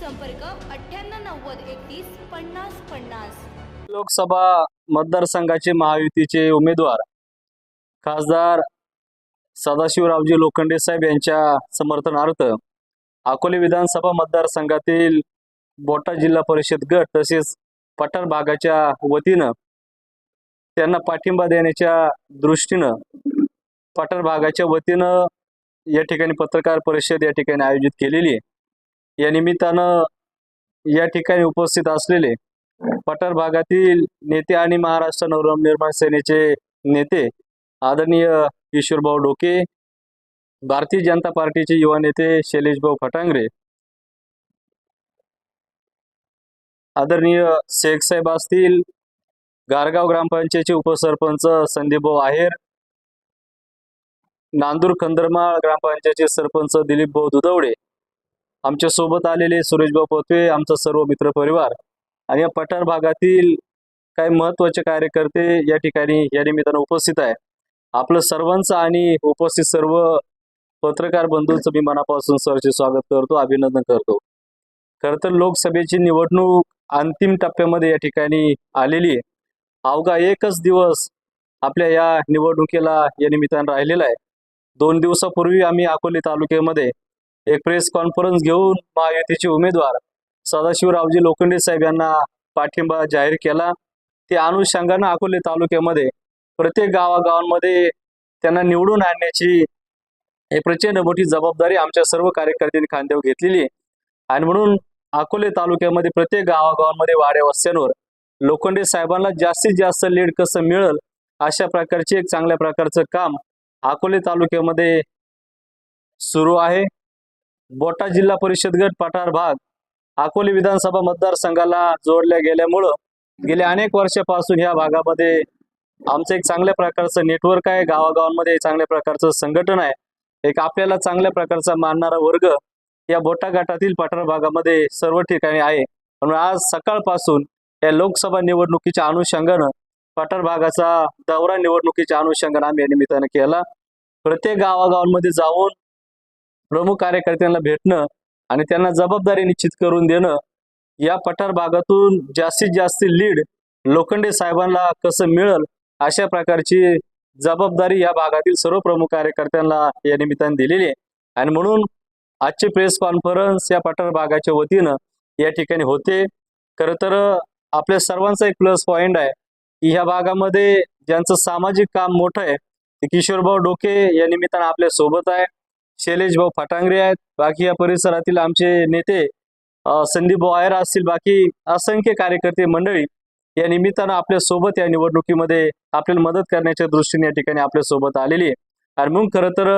संपर्क अठ्ठ्याण्णव नव्वद एकतीस पन्नास पन्नास. लोकसभा मतदारसंघाचे महायुतीचे उमेदवार खासदार सदाशिवरावजी लोखंडे साहेब यांच्या समर्थनार्थ अकोले विधानसभा मतदारसंघातील बोटा जिल्हा परिषद गट तसेच पठार भागाच्या वतीनं त्यांना पाठिंबा देण्याच्या दृष्टीनं पठार भागाच्या वतीनं या ठिकाणी पत्रकार परिषद या ठिकाणी आयोजित केलेली आहे. या निमित्तानं या ठिकाणी उपस्थित असलेले पठार भागातील नेते आणि महाराष्ट्र नवनिर्माण सेनेचे नेते आदरणीय किशोरभाऊ डोके भारतीय जनता पार्टीचे युवा नेते शैलेशभाऊ फटांगरे आदरणीय शेख साहेब असतील गारगाव ग्रामपंचायतचे उपसरपंच संदीपभाऊ आहेर नांदूर खंदरमाळ ग्रामपंचायतचे सरपंच दिलीपभाऊ दुधवडे आमच्यासोबत आलेले सुरेशभाऊ पोतवे आमचा सर्व मित्र परिवार आणि या पठार भागातील काही महत्त्वाचे कार्यकर्ते या ठिकाणी या निमित्तानं उपस्थित आहे आपलं सर्वांचं आणि उपस्थित सर्व पत्रकार बंधूंचं मी मनापासून सरचे स्वागत करतो अभिनंदन करतो. खरं तर लोकसभेची निवडणूक अंतिम टप्प्यामध्ये या ठिकाणी आलेली आहे. अवघा एकच दिवस आपल्या या निवडणुकीला या निमित्तानं राहिलेला आहे. दोन दिवसापूर्वी आम्ही अकोले तालुक्यामध्ये एक प्रेस कॉन्फरन्स घेऊन महायुतीचे उमेदवार सदाशिवरावजी लोखंडे साहेब यांना पाठिंबा जाहीर केला. ते अनुषंगानं अकोले तालुक्यामध्ये प्रत्येक गावागावांमध्ये त्यांना निवडून आणण्याची एक प्रचंड मोठी जबाबदारी आमच्या सर्व कार्यकर्त्यांनी खांद्यावर घेतलेली आहे. आणि म्हणून अकोले तालुक्यामध्ये प्रत्येक गावागावांमध्ये वाड्या वस्त्यांवर लोखंडे साहेबांना जास्तीत जास्त लीड कसं मिळेल अशा प्रकारचे एक चांगल्या प्रकारचं काम अकोले तालुक्यामध्ये सुरू आहे. बोटा जिल्हा परिषद गट पठार भाग अकोले विधानसभा मतदारसंघाला जोडल्या गेल्यामुळं गेल्या अनेक वर्षापासून या भागामध्ये आमचं एक चांगल्या प्रकारचं नेटवर्क आहे. गावागावांमध्ये चांगल्या प्रकारचं संघटन आहे. एक आपल्याला चांगल्या प्रकारचा मानणारा वर्ग या बोटा गटातील पठार भागामध्ये सर्व ठिकाणी आहे. म्हणून आज सकाळपासून या लोकसभा निवडणुकीच्या अनुषंगानं पठार भागाचा दौरा निवडणुकीच्या अनुषंगानं आम्ही या निमित्तानं केला. प्रत्येक गावागावांमध्ये जाऊन प्रमुख कार्यकर्त्यांना भेटणं आणि त्यांना जबाबदारी निश्चित करून देणं या पठार भागातून जास्तीत जास्त लीड लोखंडे साहेबांना कसं मिळेल अशा प्रकारची जबाबदारी या भागातील सर्व प्रमुख कार्यकर्त्यांना या निमित्ताने दिलेली आहे. आणि म्हणून आजचे प्रेस कॉन्फरन्स या पठार भागाच्या वतीनं या ठिकाणी होते. खरं तर आपल्या सर्वांचा एक प्लस पॉइंट आहे की ह्या भागामध्ये ज्यांचं सामाजिक काम मोठं आहे ते किशोरभाऊ डोके या निमित्तानं आपल्यासोबत आहे. शैलेश भाऊ फटांगरे आहेत. बाकी या परिसरातील आमचे नेते संदीप भाऊ आयर असतील. बाकी असंख्य कार्यकर्ते मंडळी या निमित्तानं आपल्यासोबत या निवडणुकीमध्ये आपल्याला मदत करण्याच्या दृष्टीने या ठिकाणी आपल्यासोबत आलेली आहे. आणि मग खरं तर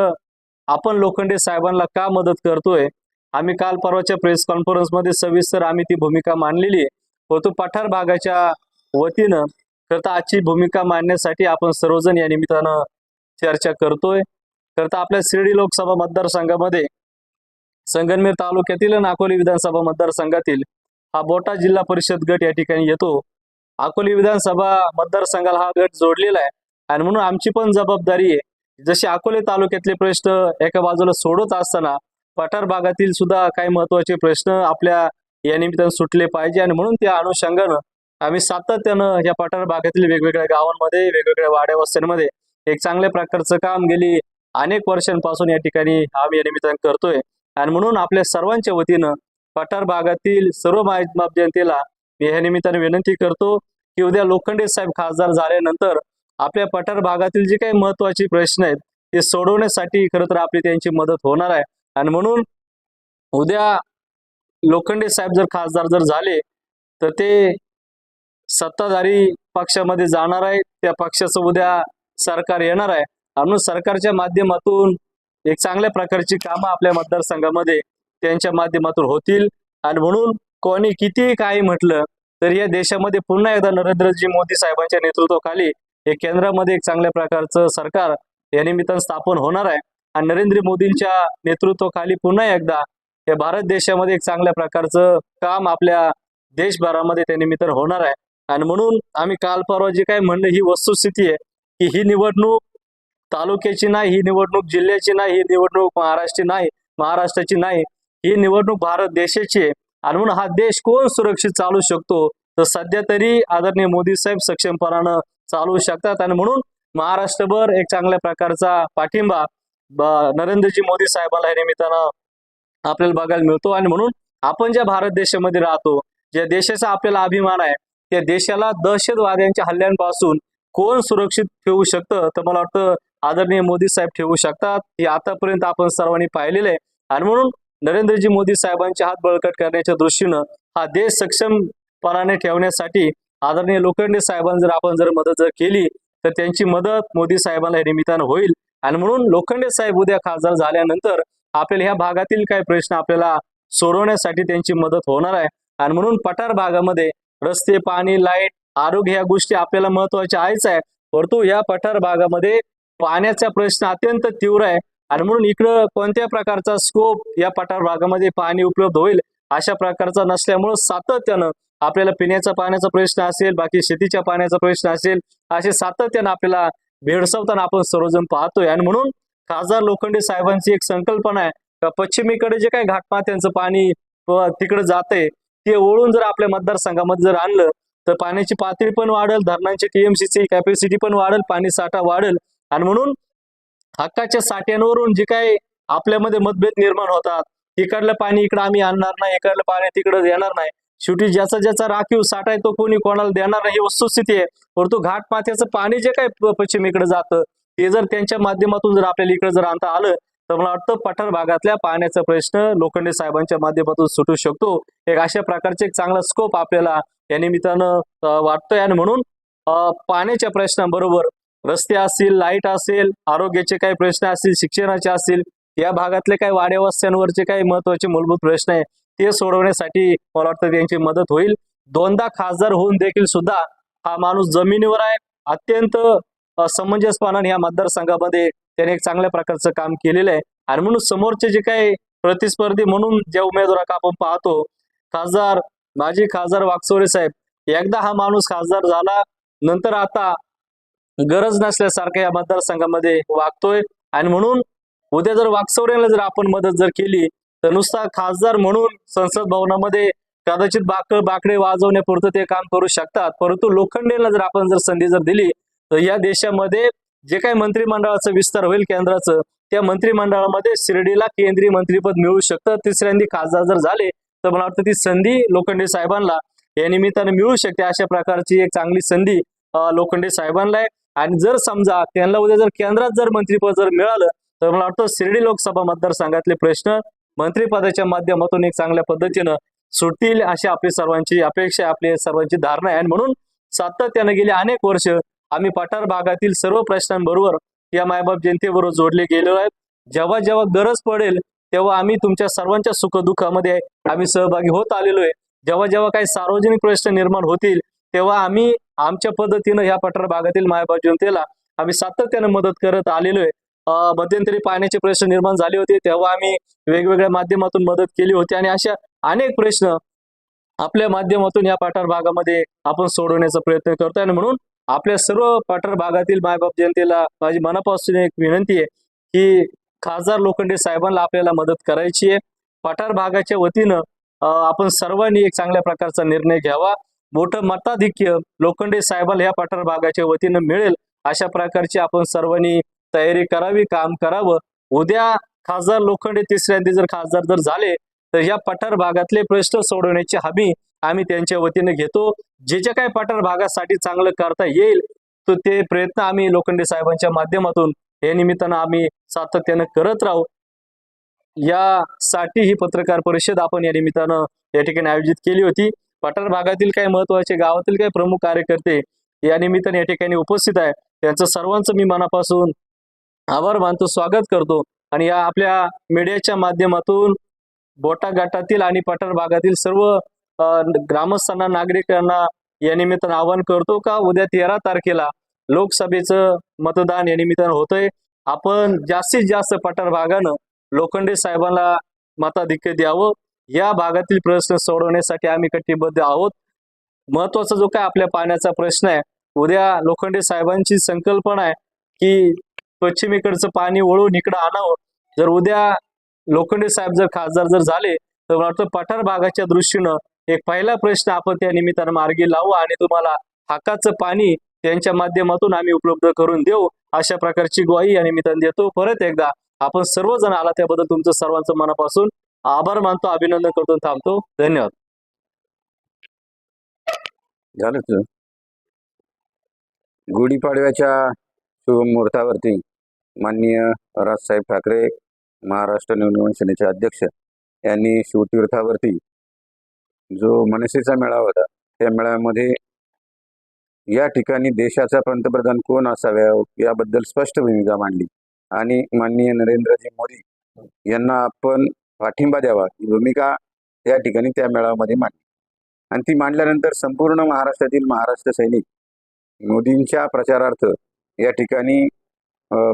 आपण लोखंडे साहेबांना का मदत करतोय? आम्ही काल परवाच्या प्रेस कॉन्फरन्समध्ये सविस्तर आम्ही ती भूमिका मांडलेली आहे. परंतु पठार भागाच्या वतीनं खरं तर आजची भूमिका मांडण्यासाठी आपण सर्वजण या निमित्तानं चर्चा करतोय. तर आपल्या शिर्डी लोकसभा मतदारसंघामध्ये संगनमेर तालुक्यातील आणि अकोले विधानसभा मतदारसंघातील हा बोटा जिल्हा परिषद गट या ठिकाणी येतो. अकोले विधानसभा मतदारसंघाला हा गट जोडलेला आहे. आणि म्हणून आमची पण जबाबदारी आहे. जसे अकोले तालुक्यातले प्रश्न एका बाजूला सोडत असताना पठार भागातील सुद्धा काही महत्त्वाचे प्रश्न आपल्या या निमित्तानं सुटले पाहिजे. आणि म्हणून त्या अनुषंगानं आम्ही सातत्यानं या पठार भागातील वेगवेगळ्या गावांमध्ये वेगवेगळ्या वाड्या वस्त्यांमध्ये एक चांगल्या प्रकारचं काम गेली अनेक वर्षांपासून या ठिकाणी आम्ही या निमित्तानं करतोय. आणि म्हणून आपल्या सर्वांच्या वतीनं पठार भागातील सर्व माप जनतेला मी ह्या निमित्ताने विनंती करतो की उद्या लोखंडे साहेब खासदार झाल्यानंतर आपल्या पठार भागातील जे काही महत्त्वाचे प्रश्न आहेत ते सोडवण्यासाठी खरं तर आपली त्यांची मदत होणार आहे. आणि म्हणून उद्या लोखंडे साहेब जर खासदार जर झाले तर ते सत्ताधारी पक्षामध्ये जाणार आहे. त्या पक्षाचं उद्या सरकार येणार आहे. म्हणून सरकारच्या माध्यमातून एक चांगल्या प्रकारची कामं आपल्या मतदारसंघामध्ये त्यांच्या माध्यमातून होतील. आणि म्हणून कोणी कितीही काही म्हटलं तर या देशामध्ये पुन्हा एकदा नरेंद्रजी मोदी साहेबांच्या नेतृत्वाखाली हे केंद्रामध्ये एक चांगल्या प्रकारचं सरकार या निमित्तानं स्थापन होणार आहे. आणि नरेंद्र मोदींच्या नेतृत्वाखाली पुन्हा एकदा या भारत देशामध्ये एक चांगल्या प्रकारचं काम आपल्या देशभरामध्ये त्या निमित्तानं होणार आहे. आणि म्हणून आम्ही काल परवा जे काय म्हणणं ही वस्तुस्थिती आहे की ही निवडणूक तालुक्याची नाही ही निवडणूक जिल्ह्याची नाही ही निवडणूक महाराष्ट्राची नाही महाराष्ट्राची नाही ही निवडणूक भारत देशाची आहे. आणि म्हणून हा देश कोण सुरक्षित चालू शकतो तर सध्या तरी आदरणीय मोदी साहेब सक्षमपणानं चालवू शकतात. आणि म्हणून महाराष्ट्रभर एक चांगल्या प्रकारचा पाठिंबा नरेंद्रजी मोदी साहेबांना या निमित्तानं आपल्याला बघायला मिळतो. आणि म्हणून आपण ज्या भारत देशामध्ये राहतो ज्या देशाचा आपल्याला अभिमान आहे त्या देशाला दहशतवाद्यांच्या हल्ल्यांपासून कोण सुरक्षित ठेवू शकतं तर मला वाटतं आदरणीय मोदी साहेब ठेवू शकतात. हे आतापर्यंत आपण सर्वांनी पाहिलेलं आहे आणि म्हणून नरेंद्रजी मोदी साहेबांचे हात बळकट करण्याच्या दृष्टीनं हा देश सक्षमपणाने ठेवण्यासाठी आदरणीय लोखंडे साहेबांना जर आपण जर मदत जर केली तर त्यांची मदत मोदी साहेबांना निमित्तानं होईल. आणि म्हणून लोखंडे साहेब उद्या खासदार झाल्यानंतर आपल्याला ह्या भागातील काही प्रश्न आपल्याला सोडवण्यासाठी त्यांची मदत होणार आहे. आणि म्हणून पठार भागामध्ये रस्ते पाणी लाइट आरोग्य ह्या गोष्टी आपल्याला महत्त्वाच्या आहेच आहे. परंतु या पठार भागामध्ये पाण्याचा प्रश्न अत्यंत तीव्र आहे. आणि म्हणून इकडं कोणत्या प्रकारचा स्कोप या पठार भागामध्ये पाणी उपलब्ध होईल अशा प्रकारचा नसल्यामुळं सातत्यानं आपल्याला पिण्याचा पाण्याचा प्रश्न असेल बाकी शेतीच्या पाण्याचा प्रश्न असेल असे सातत्यानं आपल्याला भेडसावताना आपण सर्वजण पाहतोय. आणि म्हणून खासदार लोखंडे साहेबांची एक संकल्पना आहे का पश्चिमेकडे जे काही घाटमाथ्यांचं पाणी तिकडे जाते ते ओळून जर आपल्या मतदारसंघामध्ये जर आणलं तर पाण्याची पातळी पण वाढेल धरणांची टीएमसीची कॅपॅसिटी पण वाढेल पाणी साठा वाढेल आणि म्हणून हक्काच्या साठ्यांवरून जे काही आपल्यामध्ये मतभेद निर्माण होतात इकडलं पाणी इकडं आम्ही आणणार नाही इकडलं पाणी तिकडं देणार नाही. शेवटी ज्याचा ज्याचा राखीव साठा आहे तो कोणी कोणाला देणार नाही ही वस्तुस्थिती आहे. परंतु घाट माथ्याचं पाणी जे काय प- पश्चिमेकडे जातं ते जर त्यांच्या माध्यमातून जर आपल्याला इकडे जर आणता आलं तर मला वाटतं पठार भागातल्या पाण्याचा प्रश्न लोखंडे साहेबांच्या माध्यमातून सुटू शकतो. एक अशा प्रकारचे एक चांगला स्कोप आपल्याला या निमित्तानं वाटतोय. आणि म्हणून पाण्याच्या प्रश्नाबरोबर रस्ते असतील लाइट असेल आरोग्याचे काही प्रश्न असतील शिक्षणाचे असतील या भागातले काही वाड्यावस्त्यांवरचे काही महत्त्वाचे मूलभूत प्रश्न आहे ते सोडवण्यासाठी मला वाटतं त्यांची मदत होईल. दोनदा खासदार होऊन देखील सुद्धा हा माणूस जमिनीवर आहे. अत्यंत समंजसपणाने या मतदारसंघामध्ये त्याने एक चांगल्या प्रकारचं काम केलेलं आहे. आणि म्हणून समोरचे जे काही प्रतिस्पर्धी म्हणून ज्या उमेदवाराक आपण पाहतो खासदार माजी खासदार वाकसोरे साहेब एकदा हा माणूस खासदार झाला नंतर आता गरज नसल्यासारखं या मतदारसंघामध्ये वागतोय. आणि म्हणून उद्या जर वाकचौऱ्याला जर आपण मदत जर केली तर नुसता खासदार म्हणून संसद भवनामध्ये कदाचित बाक बाकडे वाजवण्यापुरतं ते काम करू शकतात. परंतु लोखंडेला जर आपण जर संधी जर दिली तर या देशामध्ये जे काही मंत्रिमंडळाचा विस्तार होईल केंद्राचं त्या मंत्रिमंडळामध्ये शिर्डीला केंद्रीय मंत्रीपद मिळू शकतं. तिसऱ्यांदी खासदार जर झाले तर मला वाटतं ती संधी लोखंडे साहेबांना या निमित्ताने मिळू शकते. अशा प्रकारची एक चांगली संधी लोखंडे साहेबांना आहे. आणि जर समजा त्यांना उद्या जर केंद्रात जर मंत्रीपद जर मिळालं तर मला वाटतं शिर्डी लोकसभा मतदारसंघातले प्रश्न मंत्रिपदाच्या माध्यमातून एक चांगल्या पद्धतीनं सुटतील अशी आपली सर्वांची अपेक्षा आपली सर्वांची धारणा आहे. आणि म्हणून सातत्यानं गेली अनेक वर्ष आम्ही पठार भागातील सर्व प्रश्नांबरोबर या मायबाप जनतेबरोबर जोडले गेलेलो आहेत जेव्हा जेव्हा गरज पडेल तेव्हा आम्ही तुमच्या सर्वांच्या सुखदुःखामध्ये आम्ही सहभागी होत आलेलो आहे. जेव्हा जेव्हा काही सार्वजनिक प्रश्न निर्माण होतील तेव्हा आम्ही आमच्या पद्धतीनं ह्या पठार भागातील मायबाप जनतेला आम्ही सातत्यानं मदत करत आलेलो आहे. मध्यंतरी पाण्याचे प्रश्न निर्माण झाले होते तेव्हा आम्ही वेगवेगळ्या माध्यमातून मदत केली होती आणि अशा अनेक प्रश्न आपल्या माध्यमातून या पठार भागामध्ये आपण सोडवण्याचा प्रयत्न करतोय आणि म्हणून आपल्या सर्व पठार भागातील मायबाप जनतेला माझी मनापासून एक विनंती आहे की खासदार लोखंडे साहेबांना आपल्याला मदत करायची आहे. पठार भागाच्या वतीनं आपण सर्वांनी एक चांगल्या प्रकारचा निर्णय घ्यावा. मोठं मताधिक्य लोखंडे साहेबांना या पठार भागाच्या वतीनं मिळेल. अशा प्रकारची आपण सर्वांनी तयारी करावी काम करावं. उद्या खासदार लोखंडे तिसऱ्यांदी जर खासदार जर झाले तर या पठार भागातले प्रश्न सोडवण्याची हमी आम्ही त्यांच्या वतीने घेतो. जे जे काही पठार भागासाठी चांगलं करता येईल तर ते प्रयत्न आम्ही लोखंडे साहेबांच्या माध्यमातून या निमित्तानं आम्ही सातत्यानं करत राहू. यासाठी ही पत्रकार परिषद आपण या निमित्तानं या ठिकाणी आयोजित केली होती. पठार भागातील काही महत्त्वाचे गावातील काही प्रमुख कार्यकर्ते या निमित्ताने या ठिकाणी उपस्थित आहे. त्यांचं सर्वांचं मी मनापासून आभार मानतो स्वागत करतो. आणि या आपल्या मीडियाच्या माध्यमातून बोटा गटातील आणि पठार भागातील सर्व ग्रामस्थांना नागरिकांना या निमित्तानं आवाहन करतो का उद्या तेरा तारखेला लोकसभेचं मतदान या निमित्तानं होतंय. आपण जास्तीत जास्त पठार भागानं लोखंडे साहेबांना मताधिक्य द्यावं. या भागातील प्रश्न सोडवण्यासाठी आम्ही कटिबद्ध आहोत. महत्त्वाचा जो काय आपल्या पाण्याचा प्रश्न आहे उद्या लोखंडे साहेबांची संकल्पना आहे की पश्चिमेकडचं पाणी वळून इकडं आणावं. जर उद्या लोखंडे साहेब जर खासदार जर झाले तर मला वाटतं पठार भागाच्या दृष्टीनं एक पहिला प्रश्न आपण त्या निमित्तानं मार्गी लावू आणि तुम्हाला हाकाचं पाणी त्यांच्या माध्यमातून आम्ही उपलब्ध करून देऊ अशा प्रकारची ग्वाही या निमित्तानं देतो. परत एकदा आपण सर्वजण आला त्याबद्दल तुमचं सर्वांचं मनापासून आभार मानतो अभिनंदन करतो थांबतो. धन्यवाद. झालं गुढीपाडव्याच्या गुढीपाडव्याच्या शुभमुहूर्तावरती माननीय राजसाहेब ठाकरे महाराष्ट्र नवनिर्माण सेनेचे अध्यक्ष यांनी शिवतीर्थावरती जो मनसेचा मेळावा होता त्या मेळाव्यामध्ये या ठिकाणी देशाचा पंतप्रधान कोण असाव्या याबद्दल स्पष्ट भूमिका मांडली. आणि माननीय नरेंद्रजी मोदी यांना आपण पाठिंबा द्यावा ही भूमिका या ठिकाणी त्या मेळाव्यामध्ये मांडली. आणि ती मांडल्यानंतर संपूर्ण महाराष्ट्रातील महाराष्ट्र सैनिक मोदींच्या प्रचारार्थ या ठिकाणी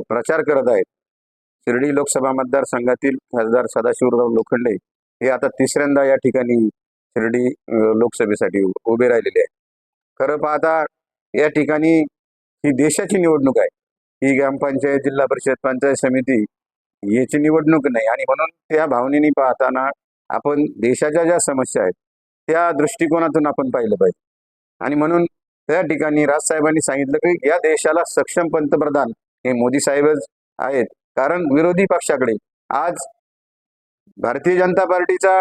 प्रचार करत आहेत. शिर्डी लोकसभा मतदारसंघातील खासदार सदाशिवराव लोखंडे हे आता तिसऱ्यांदा या ठिकाणी शिर्डी लोकसभेसाठी उभे राहिलेले आहेत. खरं पाहता या ठिकाणी ही देशाची निवडणूक आहे. ही ग्रामपंचायत जिल्हा परिषद पंचायत समिती याची निवडणूक नाही. आणि म्हणून त्या भावनेने पाहताना आपण देशाच्या ज्या समस्या आहेत त्या दृष्टिकोनातून आपण पाहिलं पाहिजे. आणि म्हणून त्या ठिकाणी राजसाहेबांनी सांगितलं की या देशाला सक्षम पंतप्रधान हे मोदी साहेबच आहेत. कारण विरोधी पक्षाकडे आज भारतीय जनता पार्टीचा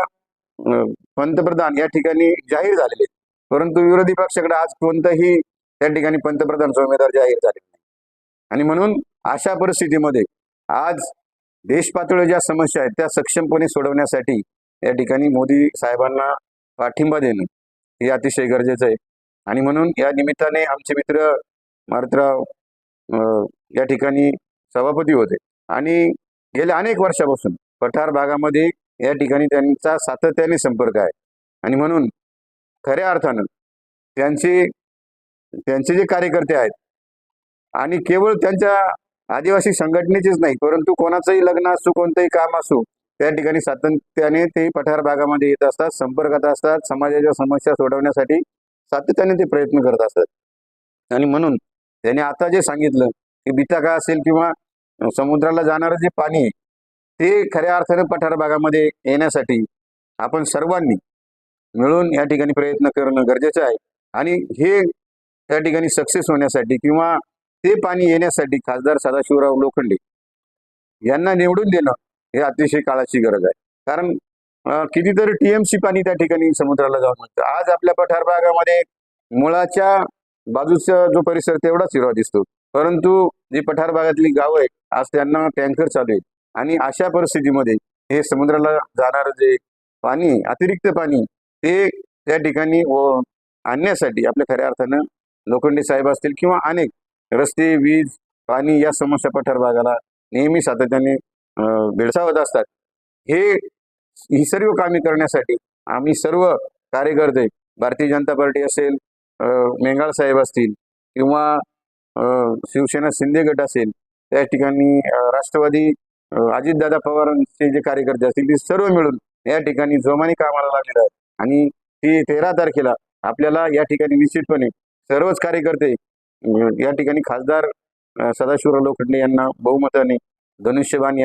पंतप्रधान या ठिकाणी जाहीर झालेले परंतु विरोधी पक्षाकडे आज कोणताही त्या ठिकाणी पंतप्रधानचा उमेदवार जाहीर झालेला नाही. आणि म्हणून अशा परिस्थितीमध्ये आज देश पातळीवर ज्या समस्या आहेत त्या सक्षमपणे सोडवण्यासाठी या ठिकाणी मोदी साहेबांना पाठिंबा देणं हे अतिशय गरजेचं आहे. आणि म्हणून या निमित्ताने आमचे मित्र मारुतराव या ठिकाणी सभापती होते. आणि गेल्या अनेक वर्षापासून पठार भागामध्ये या ठिकाणी त्यांचा सातत्याने संपर्क आहे. आणि म्हणून खऱ्या अर्थानं त्यांचे त्यांचे जे कार्यकर्ते आहेत आणि केवळ त्यांच्या आदिवासी संघटनेचेच नाही परंतु कोणाचंही लग्न असो कोणतंही काम असो त्या ठिकाणी सातत्याने ते पठार भागामध्ये येत असतात संपर्कात असतात समाजाच्या समस्या सोडवण्यासाठी सातत्याने ते प्रयत्न करत असतात. आणि म्हणून त्याने आता जे सांगितलं की बिटाका असेल किंवा समुद्राला जाणारं जे पाणी आहे ते खऱ्या अर्थाने पठार भागामध्ये येण्यासाठी आपण सर्वांनी मिळून या ठिकाणी प्रयत्न करणं गरजेचं आहे. आणि हे त्या ठिकाणी सक्सेस होण्यासाठी किंवा ते पाणी येण्यासाठी खासदार सदाशिवराव लोखंडे यांना निवडून देणं हे अतिशय काळाची गरज आहे. कारण कितीतरी टीएमसी पाणी त्या ठिकाणी समुद्राला जाऊन मिळतं आज आपल्या पठार भागामध्ये मुळाच्या बाजूचा जो परिसर तेवढाच हिरवा दिसतो. परंतु जी पठार भागातली गावं आहेत आज त्यांना टँकर चालू आहेत. आणि अशा परिस्थितीमध्ये हे समुद्राला जाणारं जे पाणी अतिरिक्त पाणी ते त्या ठिकाणी आणण्यासाठी आपल्या खऱ्या अर्थानं लोखंडे साहेब असतील किंवा अनेक रस्ते वीज पाणी या समस्या पठार भागाला नेहमी सातत्याने भेडसावत असतात. हे ही सर्व कामे करण्यासाठी आम्ही सर्व कार्यकर्ते भारतीय जनता पार्टी असेल मेंगाळ साहेब असतील किंवा शिवसेना शिंदे गट असेल त्या ठिकाणी राष्ट्रवादी अजितदादा पवारांचे जे कार्यकर्ते असतील ते सर्व मिळून या ठिकाणी जोमाने कामाला लागलेले आहेत. आणि ती तेरा तारखेला आपल्याला या ठिकाणी निश्चितपणे सर्वच कार्यकर्ते या ठिकाणी खासदार सदाशिवराव लोखंडे यांना बहुमताने धनुष्यबाण